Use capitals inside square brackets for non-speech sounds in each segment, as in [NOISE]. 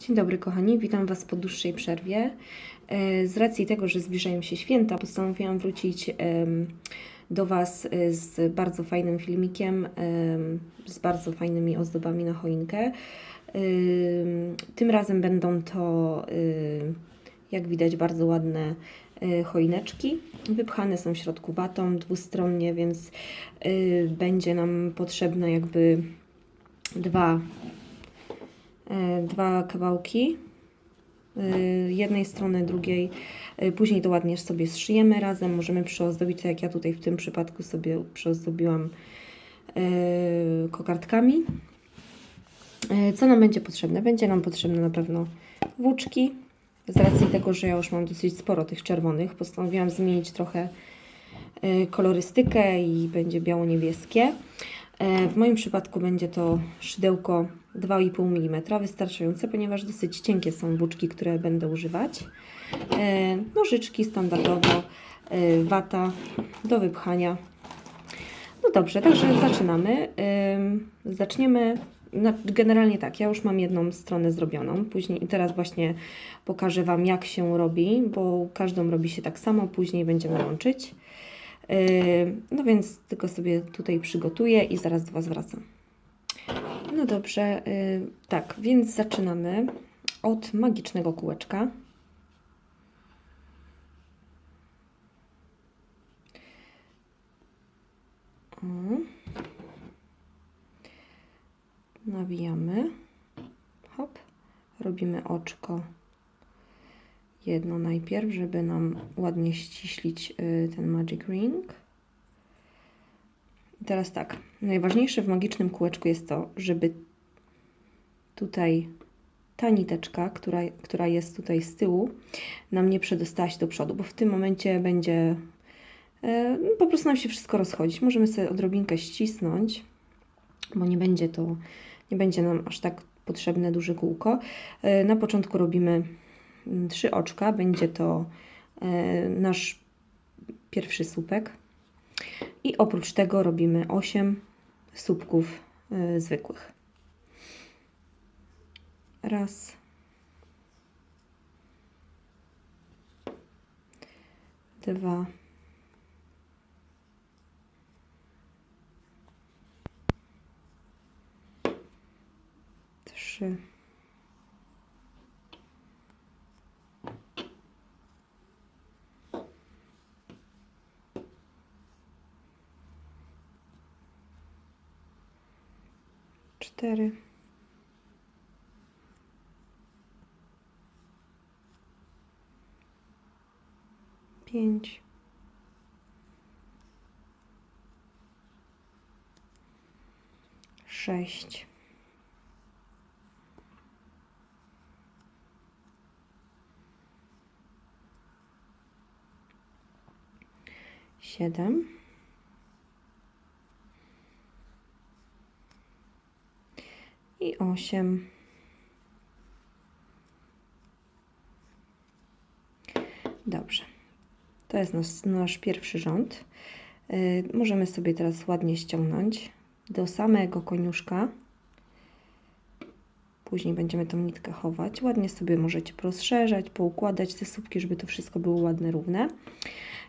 Dzień dobry kochani, witam Was po dłuższej przerwie. E, Z racji tego, że zbliżają się święta, postanowiłam wrócić do Was e, z bardzo fajnym filmikiem, em, z bardzo fajnymi ozdobami na choinkę. Tym razem będą to, em, jak widać, bardzo ładne e, choineczki. Wypchane są w środku watą dwustronnie, więc e, będzie nam potrzebne jakby dwa e, dwa kawałki e, jednej strony, drugiej. E, Później to ładnie sobie zszyjemy razem. Możemy przyozdobić, tak jak ja tutaj w tym przypadku sobie przyozdobiłam e, kokardkami. E, Co nam będzie potrzebne? Będzie nam potrzebne na pewno włóczki. Z racji tego, że ja już mam dosyć sporo tych czerwonych, postanowiłam zmienić trochę e, kolorystykę i będzie biało-niebieskie. E, W moim przypadku będzie to szydełko 2,5 mm, wystarczające, ponieważ dosyć cienkie są włóczki, które będę używać. E, Nożyczki standardowo, e, wata do wypchania. No dobrze, także zaczynamy. Zaczniemy. Generalnie tak, ja już mam jedną stronę zrobioną. Później i teraz właśnie pokażę Wam, jak się robi, bo każdą robi się tak samo, później będziemy łączyć. Yy, No więc tylko sobie tutaj przygotuję i zaraz do Was wracam. No dobrze, yy, tak, więc zaczynamy od magicznego kółeczka. Nawijamy. Hop. Robimy oczko jedno najpierw, żeby nam ładnie ściślić y, ten magic ring. I teraz tak, najważniejsze w magicznym kółeczku jest to, żeby tutaj ta niteczka, która, która jest tutaj z tyłu, nam nie przedostała się do przodu, bo w tym momencie będzie no, po prostu nam się wszystko rozchodzić. Możemy sobie odrobinkę ścisnąć, bo nie będzie to, nie będzie nam aż tak potrzebne duże kółko. E, Na początku robimy trzy oczka, będzie to e, nasz pierwszy słupek. I oprócz tego robimy 8 słupków y, zwykłych. Raz. Dwa. Trzy. Cztery, pięć, sześć, siedem. I 8. Dobrze. To jest nasz, nasz pierwszy rząd. Yy, możemy sobie teraz ładnie ściągnąć do samego koniuszka. Później będziemy tą nitkę chować. Ładnie sobie możecie rozszerzać, poukładać te słupki, żeby to wszystko było ładne, równe.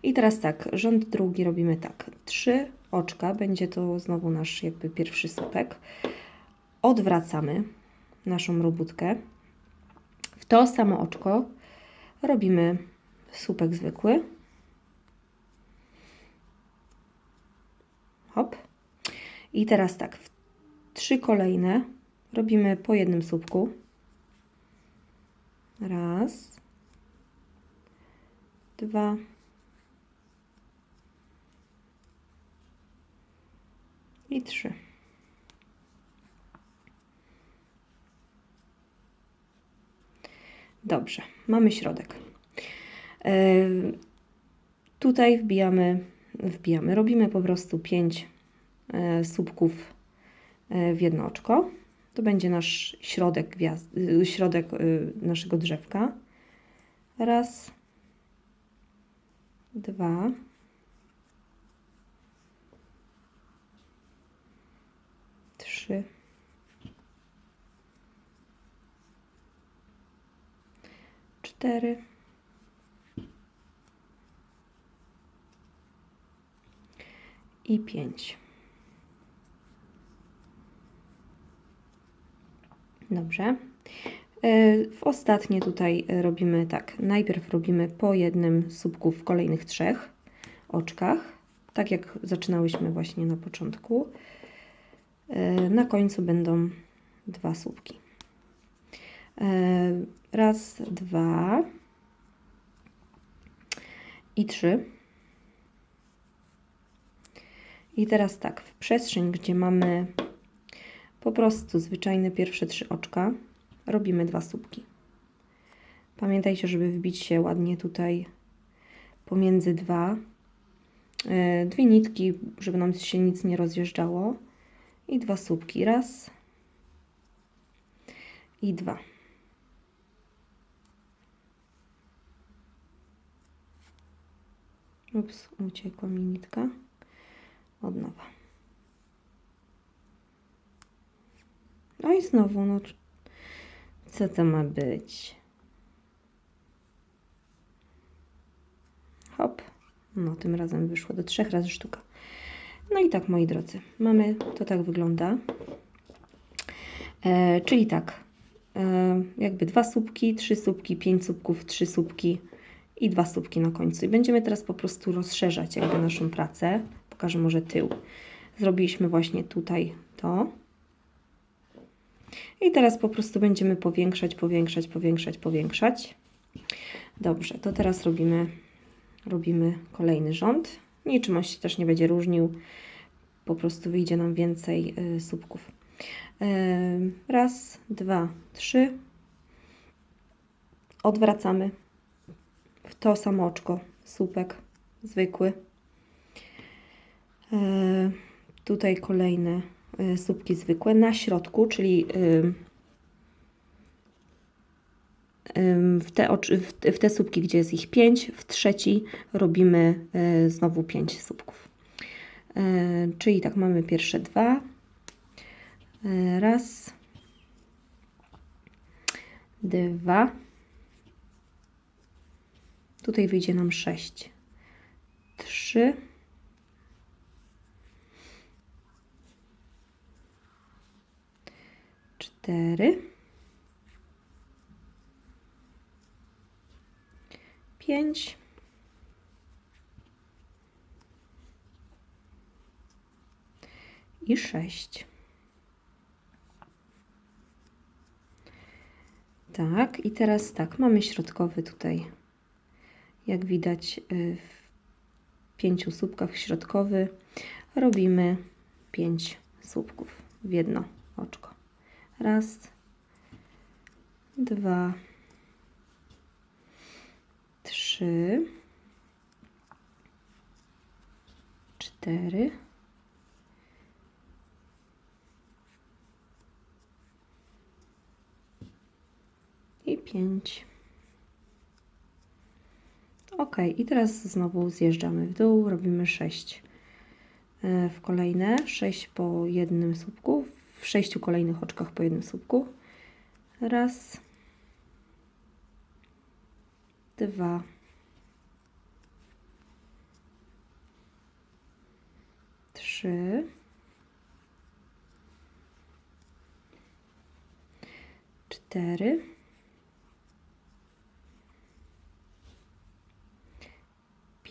I teraz tak, rząd drugi robimy tak. Trzy oczka, będzie to znowu nasz jakby pierwszy słupek odwracamy naszą robótkę. W to samo oczko robimy słupek zwykły. Hop. I teraz tak, w trzy kolejne robimy po jednym słupku. Raz, dwa, i trzy. Dobrze, mamy środek. E, tutaj wbijamy, wbijamy, robimy po prostu 5 słupków e, w jedno oczko. To będzie nasz środek, gwiazd, środek naszego drzewka. Raz, dwa, trzy, cztery. I pięć. Dobrze. E, W ostatnie tutaj robimy tak. Najpierw robimy po jednym słupku w kolejnych trzech oczkach, tak jak zaczynałyśmy właśnie na początku. E, Na końcu będą dwa słupki. E, Raz, dwa i trzy. I teraz tak, w przestrzeń, gdzie mamy po prostu zwyczajne pierwsze trzy oczka, robimy dwa słupki. Pamiętajcie, żeby wbić się ładnie tutaj pomiędzy dwa. E, Dwie nitki, żeby nam się nic nie rozjeżdżało. I dwa słupki. Raz i dwa. Ups, uciekła mi nitka. Od nowa. No i znowu, no co to ma być? Hop. No, tym razem wyszło do trzech razy sztuka. No i tak, moi drodzy, mamy, to tak wygląda. E, czyli tak, e, jakby dwa słupki, trzy słupki, pięć słupków, trzy słupki i dwa słupki na końcu. I będziemy teraz po prostu rozszerzać jakby naszą pracę. Pokażę może tył. Zrobiliśmy właśnie tutaj to. I teraz po prostu będziemy powiększać, powiększać, powiększać, powiększać. Dobrze, to teraz robimy, robimy kolejny rząd. Niczym on się też nie będzie różnił. Po prostu wyjdzie nam więcej y, słupków. Y, raz, dwa, trzy. Odwracamy w to samo oczko słupek zwykły. Y, tutaj kolejne y, słupki zwykłe na środku, czyli w te, w, te słupki, gdzie jest ich 5, w trzeci robimy y, znowu 5 słupków. Czyli tak mamy pierwsze dwa. Raz, dwa. Tutaj wyjdzie nam 6. 3. cztery, pięć, i sześć. Tak, i teraz tak, mamy środkowy tutaj, jak widać y, w pięciu słupkach środkowy robimy pięć słupków w jedno oczko. Raz, dwa, trzy, cztery, i pięć. Ok, i teraz znowu zjeżdżamy w dół, robimy sześć e, w kolejne, sześć po jednym słupku, w sześciu kolejnych oczkach po jednym słupku. Raz, dwa, trzy, cztery,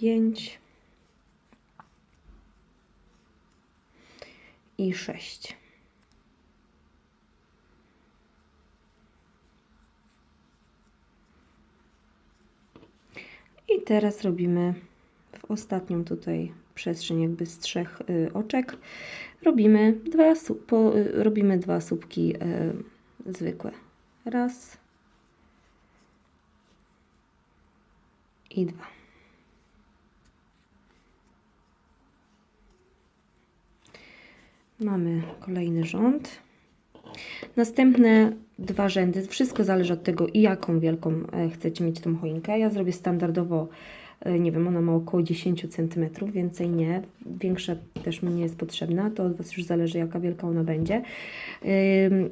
pięć i sześć. I teraz robimy w ostatnią tutaj przestrzeń jakby z trzech y, oczek. Robimy dwa, po, y, robimy dwa słupki y, zwykłe. Raz i dwa. Mamy kolejny rząd. Następne dwa rzędy, wszystko zależy od tego, jaką wielką e, chcecie mieć tą choinkę. Ja zrobię standardowo, e, nie wiem, ona ma około 10 cm, więcej nie. Większa też mi nie jest potrzebna, to od Was już zależy, jaka wielka ona będzie.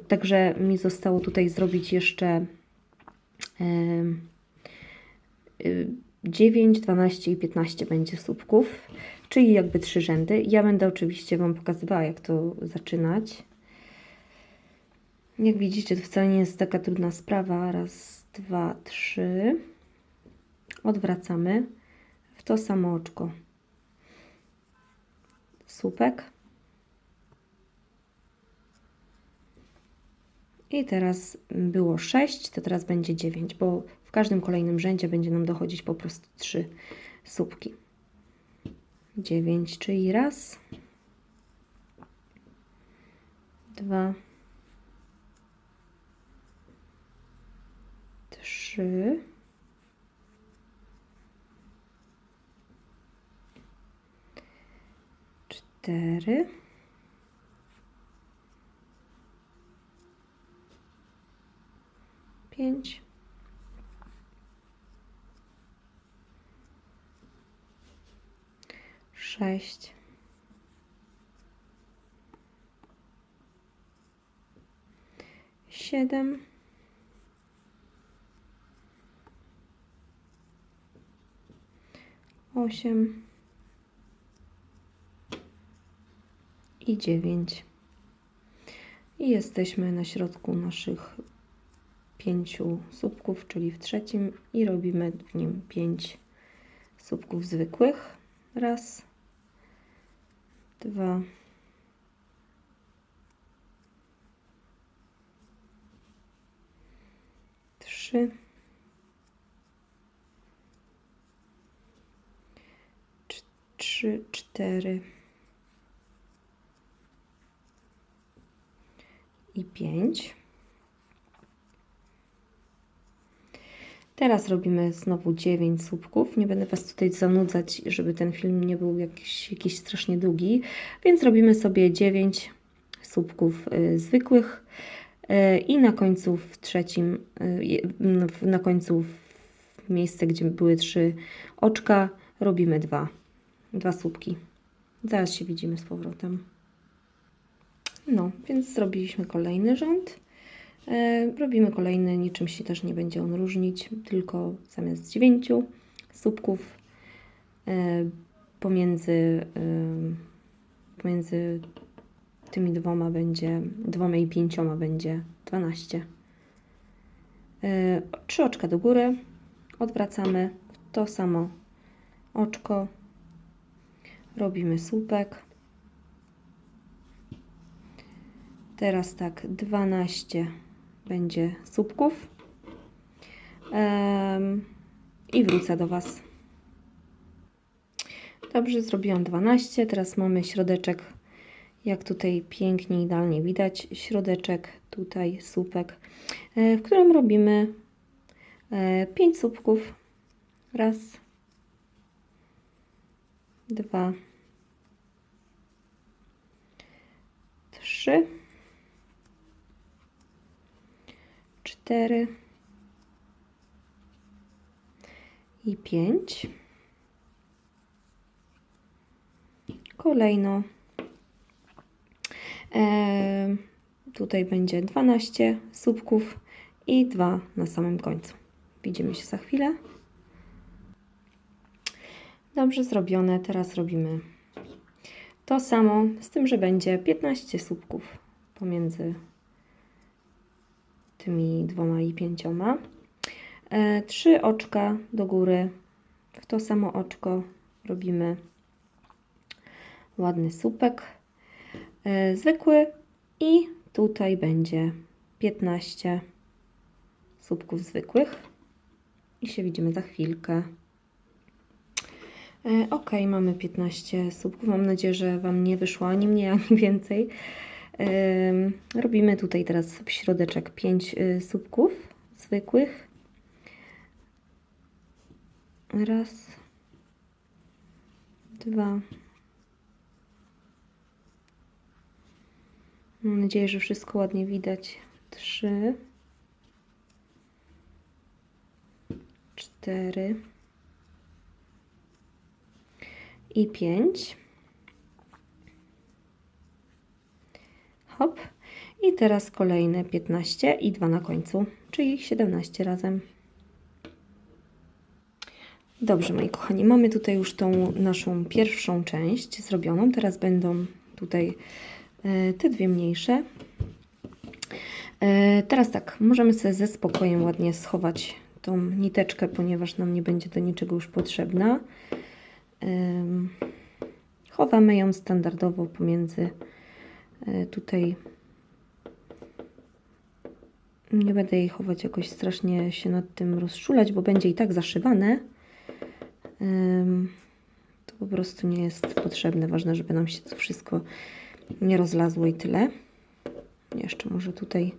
Także mi zostało tutaj zrobić jeszcze ym, y, 9, 12 i 15 będzie słupków, czyli jakby trzy rzędy. Ja będę oczywiście Wam pokazywała, jak to zaczynać. Jak widzicie, to wcale nie jest taka trudna sprawa. Raz, dwa, trzy. Odwracamy w to samo oczko. Słupek. I teraz było 6, to teraz będzie 9, bo w każdym kolejnym rzędzie będzie nam dochodzić po prostu 3 słupki. 9, czyli raz, dwa, trzy, cztery, pięć, sześć, siedem, osiem i dziewięć. I jesteśmy na środku naszych pięciu słupków, czyli w trzecim i robimy w nim pięć słupków zwykłych. Raz, dwa, trzy, trzy, cztery. I pięć. Teraz robimy znowu 9 słupków. Nie będę Was tutaj zanudzać, żeby ten film nie był jakiś, jakiś strasznie długi, więc robimy sobie 9 słupków y, zwykłych y, i na końcu w trzecim, y, w- na końcu w miejsce, gdzie były trzy oczka, robimy dwa, dwa słupki. Zaraz się widzimy z powrotem. No, więc zrobiliśmy kolejny rząd. E, Robimy kolejny, niczym się też nie będzie on różnić, tylko zamiast dziewięciu słupków e, pomiędzy, e, pomiędzy tymi dwoma będzie, dwoma i pięcioma będzie 12. E, Trzy oczka do góry, odwracamy w to samo oczko, robimy słupek. Teraz tak, 12 będzie słupków. I wrócę do Was. Dobrze, zrobiłam 12. Teraz mamy środeczek, jak tutaj pięknie, idealnie widać. Środeczek, tutaj słupek, e, w którym robimy 5 słupków. Raz, dwa, trzy. Cztery i pięć. Kolejno e, tutaj będzie 12 słupków i dwa na samym końcu. Widzimy się za chwilę. Dobrze zrobione. Teraz robimy to samo, z tym, że będzie 15 słupków pomiędzy tymi dwoma i pięcioma. E, trzy oczka do góry. W to samo oczko robimy ładny słupek e, zwykły i tutaj będzie 15 słupków zwykłych i się widzimy za chwilkę. E, ok, mamy 15 słupków. Mam nadzieję, że Wam nie wyszło ani mniej, ani więcej. Robimy tutaj teraz w środeczek 5 słupków zwykłych. Raz, dwa. Mam nadzieję, że wszystko ładnie widać. Trzy, cztery i pięć. Hop. I teraz kolejne 15 i 2 na końcu, czyli 17 razem. Dobrze, moi kochani, mamy tutaj już tą naszą pierwszą część zrobioną. Teraz będą tutaj e, te dwie mniejsze. E, Teraz tak, możemy sobie ze spokojem ładnie schować tą niteczkę, ponieważ nam nie będzie do niczego już potrzebna. Chowamy ją standardowo pomiędzy tutaj. Nie będę jej chować jakoś strasznie się nad tym rozczulać, bo będzie i tak zaszywane. To po prostu nie jest potrzebne. Ważne, żeby nam się to wszystko nie rozlazło i tyle. Jeszcze może tutaj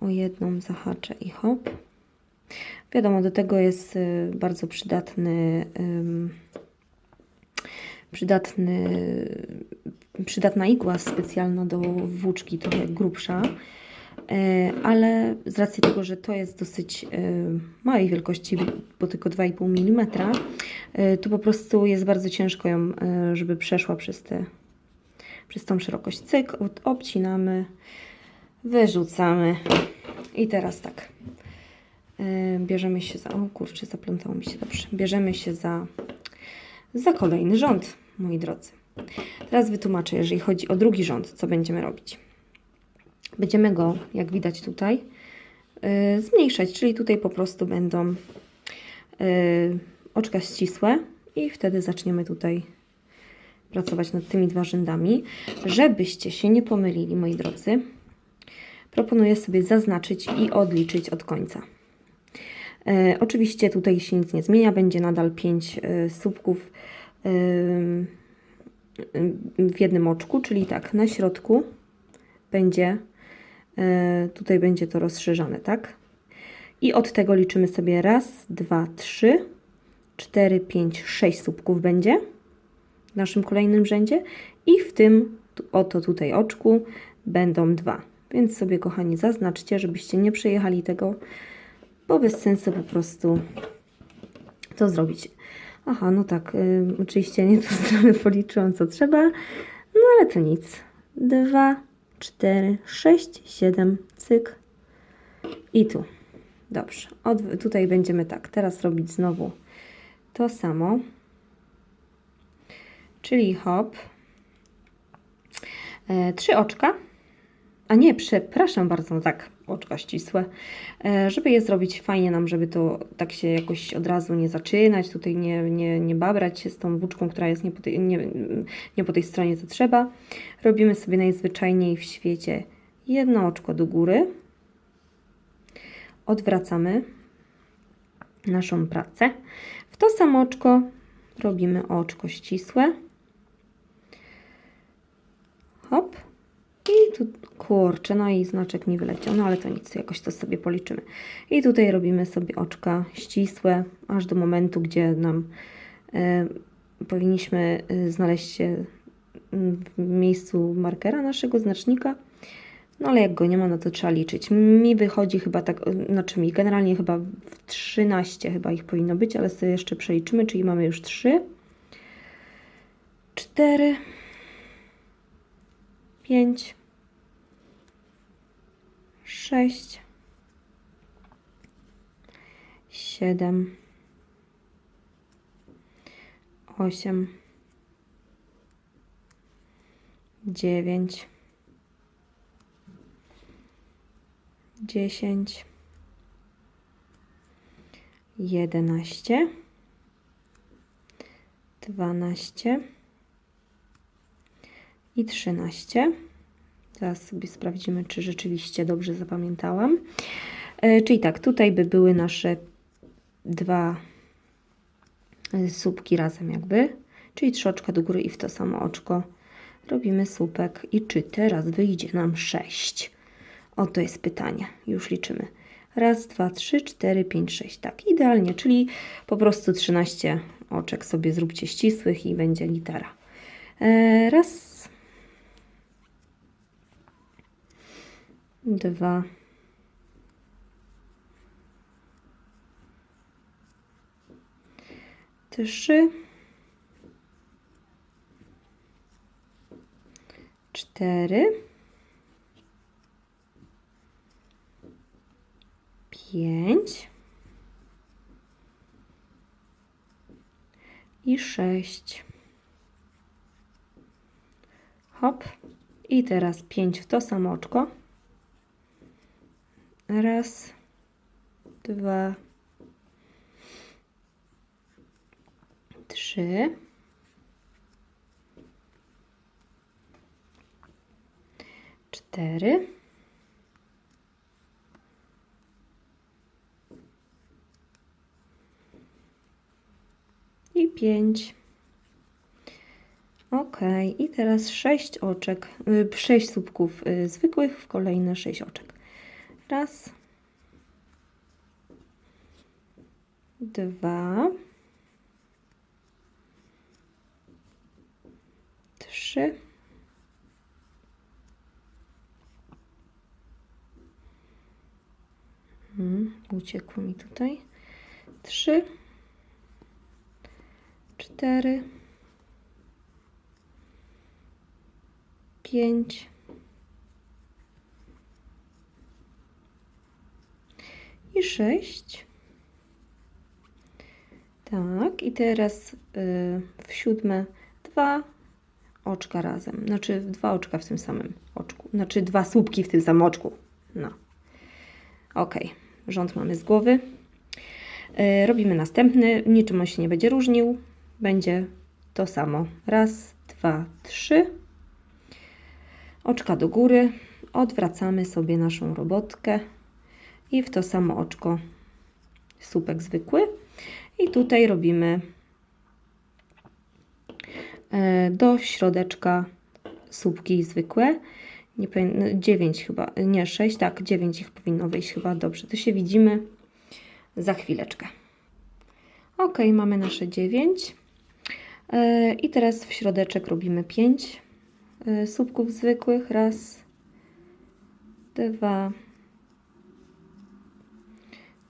o jedną zahaczę i hop. Wiadomo, do tego jest y, bardzo przydatny, przydatny, przydatna igła specjalna do włóczki, trochę grubsza. E, Ale z racji tego, że to jest dosyć e, małej wielkości, bo tylko 2,5 mm, e, to po prostu jest bardzo ciężko ją, żeby przeszła przez, te, przez tą szerokość. Cyk, obcinamy, wyrzucamy. I teraz tak. Bierzemy się za. O kurczę, zaplątało mi się dobrze. Bierzemy się za, za kolejny rząd, moi drodzy. Teraz wytłumaczę, jeżeli chodzi o drugi rząd, co będziemy robić. Będziemy go, jak widać tutaj, y, zmniejszać, czyli tutaj po prostu będą y, oczka ścisłe i wtedy zaczniemy tutaj pracować nad tymi dwa rzędami. Żebyście się nie pomylili, moi drodzy, proponuję sobie zaznaczyć i odliczyć od końca. E, oczywiście tutaj się nic nie zmienia, będzie nadal 5 e, słupków w jednym oczku, czyli tak, na środku będzie, e, tutaj będzie to rozszerzane, tak? I od tego liczymy sobie raz, dwa, trzy, cztery, pięć, sześć słupków będzie w naszym kolejnym rzędzie i w tym oto tutaj oczku będą dwa. Więc sobie, kochani, zaznaczcie, żebyście nie przejechali tego, bo bez sensu po prostu to zrobić. Aha, no tak, y, oczywiście nie tą [LAUGHS] stronę policzyłam, co trzeba, no ale to nic. Dwa, cztery, sześć, siedem, cyk. I tu. Dobrze, Od, tutaj będziemy tak, teraz robić znowu to samo, czyli hop, e, trzy oczka, a nie, przepraszam bardzo, tak, oczka ścisłe, e, żeby je zrobić fajnie nam, żeby to tak się jakoś od razu nie zaczynać, tutaj nie, nie, nie babrać się z tą włóczką, która jest nie po, tej, nie, nie po tej stronie, co trzeba. Robimy sobie najzwyczajniej w świecie jedno oczko do góry, odwracamy naszą pracę. W to samo oczko robimy oczko ścisłe. Hop. I tu, kurczę, no i znaczek mi wyleciał, no ale to nic, jakoś to sobie policzymy. I tutaj robimy sobie oczka ścisłe, aż do momentu, gdzie nam e, powinniśmy e, znaleźć się w miejscu markera naszego znacznika. No ale jak go nie ma, no to trzeba liczyć. Mi wychodzi chyba tak, e, znaczy mi generalnie chyba w 13 chyba ich powinno być, ale sobie jeszcze przeliczymy, czyli mamy już 3, 4, 5, 6, 7, 8, 9, 10, 11, 12 i 13. Zaraz sobie sprawdzimy, czy rzeczywiście dobrze zapamiętałam. E, czyli tak, tutaj by były nasze dwa e, słupki razem jakby, czyli trzy oczka do góry i w to samo oczko robimy słupek. I czy teraz wyjdzie nam 6? Oto jest pytanie. Już liczymy. Raz, dwa, trzy, cztery, pięć, sześć. Tak, idealnie, czyli po prostu 13 oczek sobie zróbcie ścisłych i będzie litera. E, raz, dwa, trzy, cztery, pięć, i sześć. Hop. I teraz pięć w to samo oczko. Raz, dwa, trzy, cztery, i pięć. Ok, i teraz sześć oczek, y, sześć słupków y, zwykłych w kolejne sześć oczek. Raz, dwa, trzy, Hmm, uciekło mi tutaj. Trzy, cztery, pięć i sześć. Tak, i teraz y, w siódme dwa oczka razem. Znaczy dwa oczka w tym samym oczku. Znaczy dwa słupki w tym samym oczku. No. Ok, rząd mamy z głowy. Y, robimy następny. Niczym on się nie będzie różnił. Będzie to samo. Raz, dwa, trzy. Oczka do góry. Odwracamy sobie naszą robotkę i w to samo oczko słupek zwykły. I tutaj robimy e, do środeczka słupki zwykłe. Nie powinno, 9 chyba, nie 6, tak, 9 ich powinno wyjść chyba. Dobrze, to się widzimy za chwileczkę. Ok, mamy nasze 9. E, I teraz w środeczek robimy 5 e, słupków zwykłych. Raz, dwa,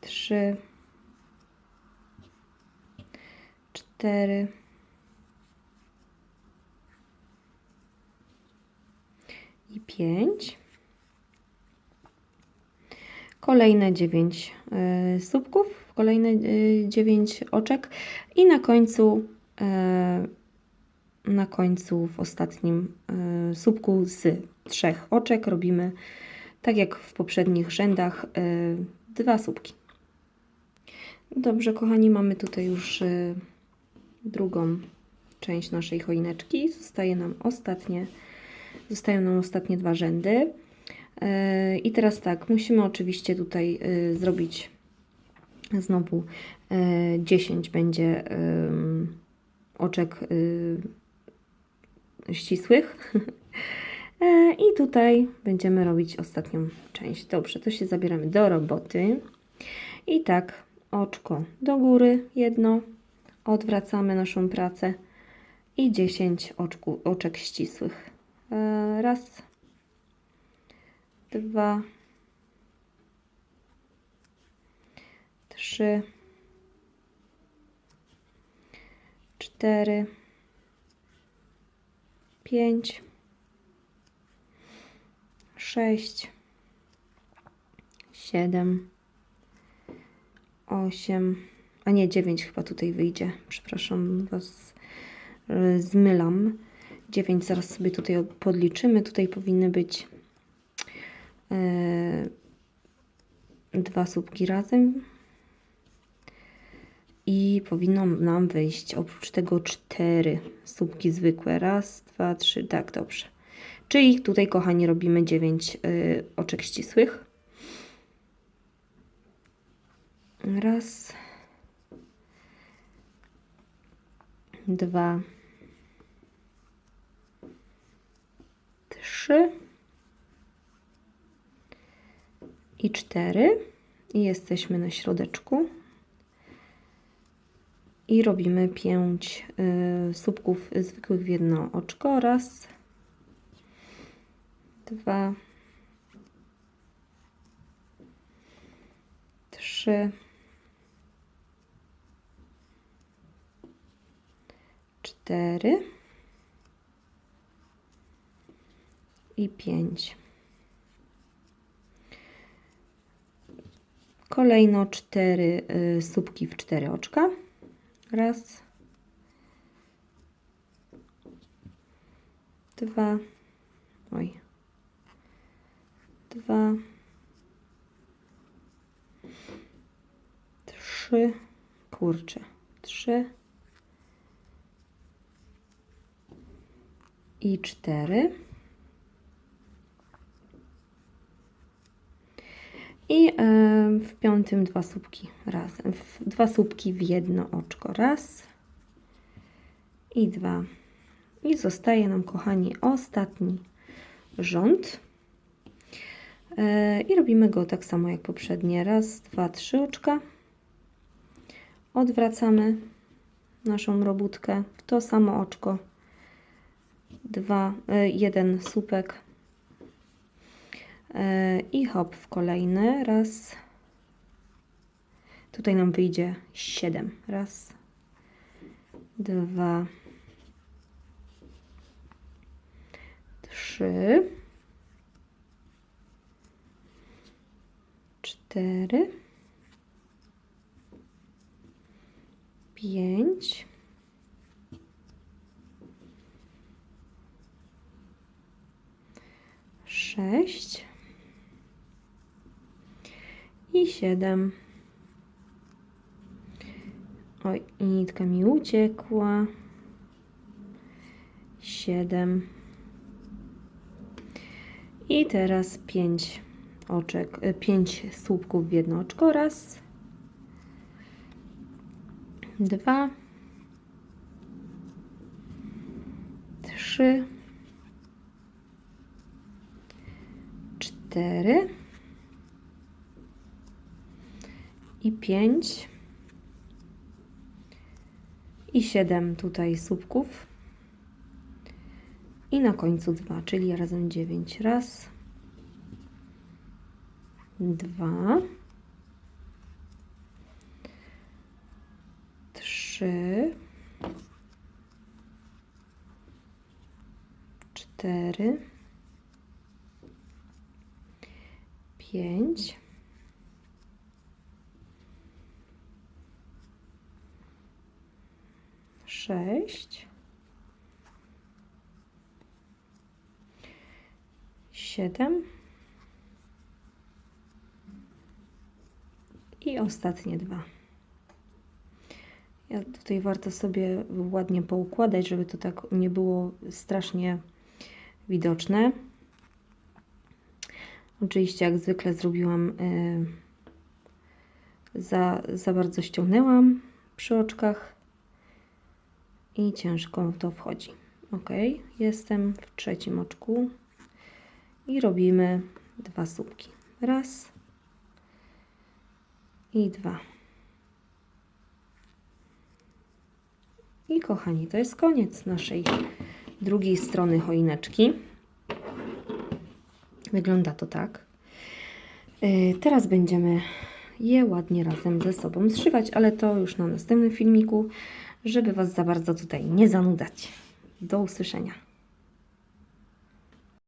trzy, cztery, i pięć. Kolejne dziewięć y, słupków, kolejne y, dziewięć oczek i na końcu y, na końcu w ostatnim słupku z trzech oczek robimy tak jak w poprzednich rzędach dwa słupki. Dobrze, kochani, mamy tutaj już y, drugą część naszej choineczki. Zostaje nam ostatnie, zostają nam ostatnie dwa rzędy. Y, I teraz tak, musimy oczywiście tutaj y, zrobić znowu 10 będzie oczek ścisłych. [LAUGHS] I tutaj będziemy robić ostatnią część. Dobrze, to się zabieramy do roboty. I tak, oczko do góry, jedno, odwracamy naszą pracę i 10 oczku, oczek ścisłych. E, raz, dwa, trzy, cztery, pięć, sześć, siedem, osiem, a nie dziewięć chyba tutaj wyjdzie. Przepraszam Was, y, zmylam. Dziewięć zaraz sobie tutaj podliczymy. Tutaj powinny być e, dwa słupki razem. I powinno nam wyjść oprócz tego cztery słupki zwykłe. Raz, dwa, trzy, tak, dobrze. Czyli tutaj, kochani, robimy 9 y, oczek ścisłych. Raz, dwa, trzy i cztery. I jesteśmy na środeczku. I robimy pięć y, słupków zwykłych w jedno oczko. Raz, dwa, trzy, 4 i 5. Kolejno 4 y, słupki w 4 oczka. Raz, dwa, oj, dwa, trzy, kurczę, trzy, i cztery. I e, w piątym dwa słupki razem. Dwa słupki w jedno oczko. Raz i dwa. I zostaje nam, kochani, ostatni rząd. E, I robimy go tak samo jak poprzednie. Raz, dwa, trzy oczka. Odwracamy naszą robótkę w to samo oczko. Dwa, e, jeden słupek E, I hop w kolejny. Raz. Tutaj nam wyjdzie 7. Raz. Dwa. Trzy. Cztery. Pięć. Sześć i 7. Oj, i nitka mi uciekła. 7. I teraz 5 oczek, 5 słupków w jedno oczko. Raz, dwa, trzy, i 5 i 7 tutaj słupków. I na końcu 2, czyli razem 9. Raz, dwa, trzy, cztery, pięć. sześć, siedem i ostatnie dwa. Ja tutaj warto sobie ładnie poukładać, żeby to tak nie było strasznie widoczne. Oczywiście, jak zwykle, zrobiłam yy, za, za bardzo ściągnęłam przy oczkach i ciężko to wchodzi. Ok, jestem w trzecim oczku i robimy dwa słupki. Raz i dwa. I kochani, to jest koniec naszej drugiej strony choineczki. Wygląda to tak. Yy, teraz będziemy je ładnie razem ze sobą zszywać, ale to już na następnym filmiku żeby Was za bardzo tutaj nie zanudzać. Do usłyszenia.